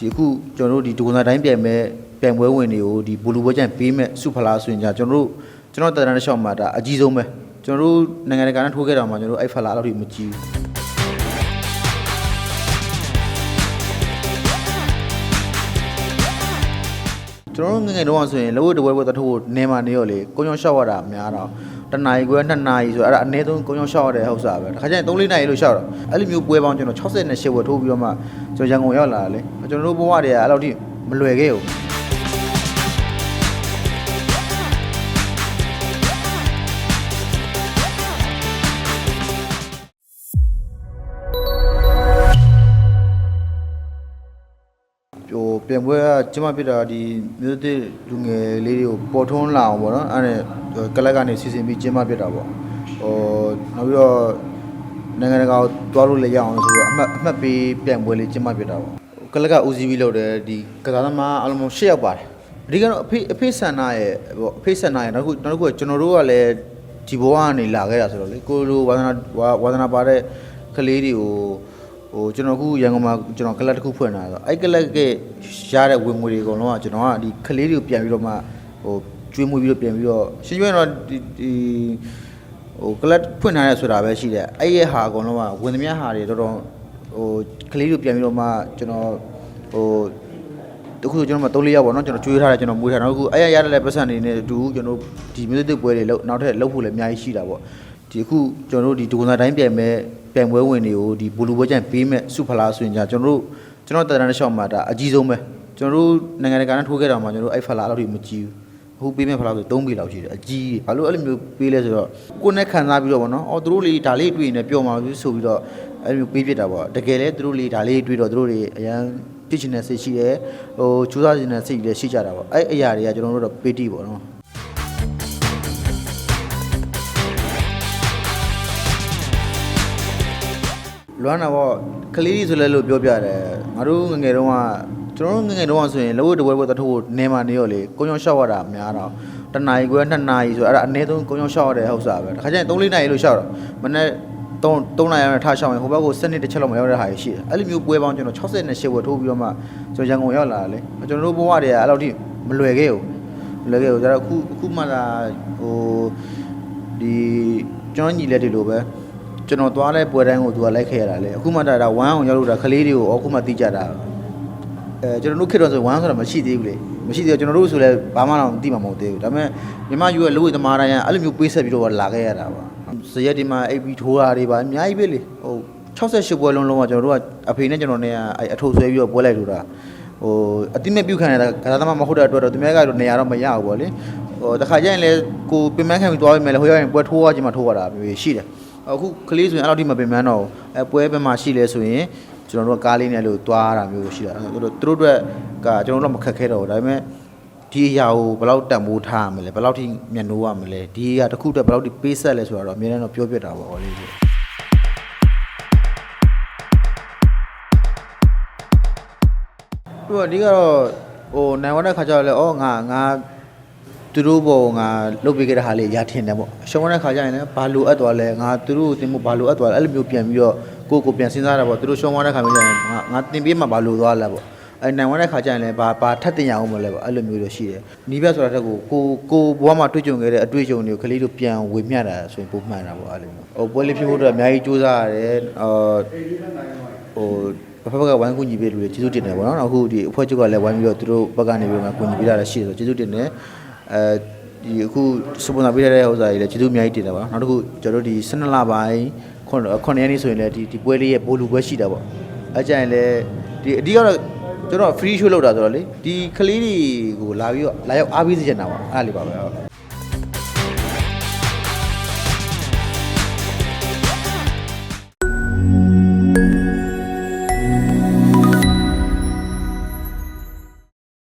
ဒီအခုကျွန်တော်တို့ဒီဒုက္ခတိုင်းပြန်မဲ့ပြန်ပွဲဝင်တွေကိုဒီဘူလူပွဲကျန်ပေးမဲ့စုဖလားဆိုရင်じゃကျွန်တော်တို့ကျွန်တော်တရန်တစ်လျှောက်မှာဒါအကြီးဆုံးပဲကျွန်တော်တို့နိုင်ငံတကာနဲ့ထိုးခဲ့တာမှာကျွန်တော်တို့အဲ့ဖလားအဲ့လောက်ထိမကြည့်ဘူးကျွန်တော်တို့ငယ်ငယ်တုန်းကဆိုရင်လောကတပွဲပွဲတထိုးနေမှာနေရောလေကုန်းချောင်းရှောက်ရတာများတော့ တနာရီခွဲနှစ်နာရီဆိုအဲ့ဒါအနည်းဆုံးကုန်းချောင်းရှောက်ရတဲ့ဟုတ်စားပဲတခါကျရင်3-4နာရီလို့ရှောက်တော့အဲ့လိုမျိုးပွဲပေါင်းကျွန်တော်68ဝက်ထိုးပြီးတော့မှကျွန်တော်ရန်ကုန်ရောက်လာတယ်လေကျွန်တော်တို့ဘဝတွေကအဲ့လောက်ထိမလွယ်ခဲ့ဘူး ဟိုပြန်ပွဲကကျမပြတာဒီမြို့သစ်လူငယ်လေးတွေကိုပေါ်ထွန်းလာအောင်ပေါ့နော်အဲ့ဒါကလပ်ကနေစီစဉ်ပြီးကျင်းပပြတာပေါ့ဟိုနောက်ပြီးတော့နိုင်ငံတကာကိုတွားလို့လည်းရအောင်ဆိုတော့အမှတ်အမှတ်ပေးပြန်ပွဲလေးကျင်းပပြတာပေါ့ကလပ်ကဦးစီးပြီးလုပ်တယ်ဒီကစားသမားအလုံး၈ယောက်ပါတယ်အဓိကတော့အဖေအဖေဆန္ဒရဲ့ပေါ့အဖေဆန္ဒရဲ့နောက်တစ်ခုနောက်တစ်ခုကကျွန်တော်တို့ကလည်းဒီဘဝကနေလာခဲ့တာဆိုတော့လေကိုလိုဝါသနာဝါသနာပါတဲ့ကလေးတွေကို ဟိုကျွန်တော်အခုရန်ကုန်မှာကျွန်တော်ကလပ်တစ်ခုဖွင့်လာတော့အဲ့ကလပ်ကရတဲ့ဝင်ငွေတွေအကုန်လုံးကကျွန်တော်ကဒီကလေးတွေကိုပြန်ပြီးတော့မှဟိုကျွေးမွေးပြီးတော့ပြန်ပြီးတော့ရှင်းရှင်းတော့ဒီဒီဟိုကလပ်ဖွင့်ထားရဆိုတာပဲရှိတယ်အဲ့ရဲ့ဟာအကုန်လုံးကဝင်သမျှဟာတွေတော်တော်ဟိုကလေးတွေပြန်ပြီးတော့မှကျွန်တော်ဟိုတခုကျွန်တော်မ3 4ရောက်ပေါ့နော်ကျွန်တော်ကျွေးထားတယ်ကျွန်တော်မွေးထားတယ်နောက်တစ်ခုအဲ့ရရတဲ့ပတ်စံတွေနဲ့အတူကျွန်တော်ဒီမျိုးသစ်ပွဲတွေလောက်နောက်ထပ်လောက်ဖို့လည်းအများကြီးရှိတာပေါ့ ဒီအခုကျွန်တော်တို့ဒီဒုက္ခတိုင်းပြန်မဲ့ပြန်ပွဲဝင်တွေကိုဒီဘူလူပွဲကျန်ပေးမဲ့စုဖလားဆိုရင်じゃကျွန်တော်တို့ကျွန်တော်တရန်တစ်လျှောက်မှာဒါအကြီးဆုံးပဲကျွန်တော်တို့နိုင်ငံတကာနဲ့ထိုးခဲ့တာမှာကျွန်တော်တို့အဲ့ဖလားလောက်ထိမကြည့်ဘူးအခုပေးမဲ့ဖလားဆို3ပေလောက်ရှိတယ်အကြီးဘာလို့အဲ့လိုမျိုးပေးလဲဆိုတော့ကိုယ်နဲ့ခံစားပြီးတော့ဗောနော်အော်သူတို့လေးဒါလေးတွေ့နေပျော်မှာပြီဆိုပြီးတော့အဲ့လိုမျိုးပေးပြတာပေါ့တကယ်လဲသူတို့လေးဒါလေးတွေ့တော့သူတို့တွေအရန်ပြစ်ချင်တဲ့စိတ်ရှိတယ်ဟိုကြိုးစားချင်တဲ့စိတ်လည်းရှိကြတာပေါ့အဲ့အရာတွေကကျွန်တော်တို့တော့ပေးတိပေါ့နော် လွမ်းတာပေါ့ကလေးကြီးဆိုလဲလို့ပြောပြတယ်ငါတို့ငယ်ငယ်တုန်းကကျွန်တော်တို့ငယ်ငယ်တုန်းကဆိုရင်လောကတပွဲပွဲတထိုးနေမှာနေရောလေကုန်းချောင်းရှောက်ရတာများတော့တနာရီခွဲနှစ်နာရီဆိုအဲ့ဒါအနည်းဆုံးကုန်းချောင်းရှောက်ရတဲ့ဟုတ်စားပဲတခါကျရင်3-4နာရီလို့ရှောက်တော့မနေ့3 3နာရီနဲ့ထားရှောက်ရင်ဟိုဘက်ကိုစနစ်တစ်ချက်လောက်မရောက်တဲ့ဟာရှိတယ်အဲ့လိုမျိုးပွဲပေါင်းကျွန်တော်68ဝက်ထိုးပြီးတော့မှကျွန်တော်ရန်ကုန်ရောက်လာတယ်လေကျွန်တော်တို့ဘဝတွေကအဲ့လောက်ထိမလွယ်ခဲ့ဘူးမလွယ်ခဲ့ဘူးဒါတော့အခုအခုမှလာဟိုဒီကျွန်တော်ညီလက်တွေလိုပဲ ကျွန်တော်သွားလဲပွဲတိုင်းကိုသူကလိုက်ခဲ့ရတာလေအခုမှဒါဒါဝမ်းအောင်ရောက်လို့ဒါကလေးတွေကိုအခုမှသိကြတာအဲကျွန်တော်တို့ခေတ်တော့ဆိုဝမ်းဆိုတာမရှိသေးဘူးလေမရှိသေးတော့ကျွန်တော်တို့ဆိုလဲဘာမှတော့သိမှာမဟုတ်သေးဘူးဒါပေမဲ့မြန်မာယူရဲ့လူ့ဝိသမားတိုင်းကအဲ့လိုမျိုးပေးဆက်ပြီးတော့လာခဲ့ရတာပါဇရက်ဒီမှာအိပ်ပြီးထိုးတာတွေပါအများကြီးပဲလေဟို68ပွဲလုံးလုံးကကျွန်တော်တို့ကအဖေနဲ့ကျွန်တော်နဲ့အဲ့အထုပ်ဆွဲပြီးတော့ပွဲလိုက်လို့တာဟိုအတိမဲ့ပြုတ်ခံရတာကစားသမားမဟုတ်တဲ့အတွက်တော့သူများကတော့နေရာတော့မရဘူးပေါ့လေဟိုတခါကျရင်လေကိုပင်မခံပြီးသွားပြီးမယ်လေဟိုရောက်ရင်ပွဲထိုးရခြင်းမထိုးရတာမျိုးရှိတယ် အခုကလေးဆိုရင်အဲ့လောက်ထိမပင်ပန်းတော့ဘူးအဲပွဲပဲမှာရှိလဲဆိုရင်ကျွန်တော်တို့ကကားလေးနဲ့လို့သွားတာမျိုးရှိတာအဲ့တော့သူတို့အတွက်ကကျွန်တော်တို့တော့မခက်ခဲတော့ဘူးဒါပေမဲ့ဒီအရာကိုဘယ်လောက်တန်ဖိုးထားရမလဲဘယ်လောက်ထိမျက်နှိုးရမလဲဒီအရာတစ်ခုအတွက်ဘယ်လောက်ထိပေးဆက်လဲဆိုတာတော့အများနဲ့တော့ပြောပြတာပေါ့ဟောလေးဆိုသူကအဓိကတော့ဟိုနိုင်ဝတဲ့ခါကျတော့လေဩငါငါ သူတို့ဘောငါလုတ်ပေးခဲ့တဲ့ဟာလေးရထင်တယ်ပေါ့ရှုံးတဲ့ခါကျရင်လည်းဘာလိုအပ်သွားလဲငါသူတို့တင်ဖို့ဘာလိုအပ်သွားလဲအဲ့လိုမျိုးပြန်ပြီးတော့ကိုယ့်ကိုယ်ပြန်စဉ်းစားတာပေါ့သူတို့ရှုံးသွားတဲ့ခါမျိုးကျရင်ငါငါတင်ပေးမှဘာလိုသွားလဲပေါ့အဲ့နိုင်သွားတဲ့ခါကျရင်လည်းဘာဘာထပ်တင်ရအောင်မလဲပေါ့အဲ့လိုမျိုးတော့ရှိတယ်နီးဘက်ဆိုတာတက်ကိုကိုကိုဘဝမှာတွေ့ကြုံခဲ့တဲ့အတွေ့အကြုံတွေကိုကလေးတို့ပြန်ဝေမျှတာဆိုရင်ပုံမှန်တာပေါ့အဲ့လိုမျိုးဟိုပွဲလေးဖြစ်ဖို့တော့အများကြီးစူးစမ်းရတယ်အာဟိုဘက်ဘက်ကဝိုင်းကူညီပေးလို့ကျေးဇူးတင်တယ်ပေါ့နော်နောက်အခုဒီအဖွဲ့ချုပ်ကလည်းဝိုင်းပြီးတော့သူတို့ဘက်ကနေပြီးတော့ကူညီပေးတာလည်းရှိတယ်ဆိုကျေးဇူးတင်တယ် အဲဒီအခုစပွန်ဆာပေးတဲ့ဥစ္စာတွေလည်းကျေးဇူးအများကြီးတင်တယ်ပေါ့နော်နောက်တစ်ခုကျွန်တော်တို့ဒီ12လပိုင်းခု9ရက်နေ့ဆိုရင်လည်းဒီဒီပွဲလေးရဲ့ဘိုလ်လူပွဲရှိတာပေါ့အဲကြရင်လည်းဒီအဓိကတော့ကျွန်တော် free show လုပ်တာဆိုတော့လေဒီကလေးတွေကိုလာပြီးတော့လာရောက်အားပေးစေချင်တာပေါ့အဲ့ဒါလေးပါပဲဟုတ်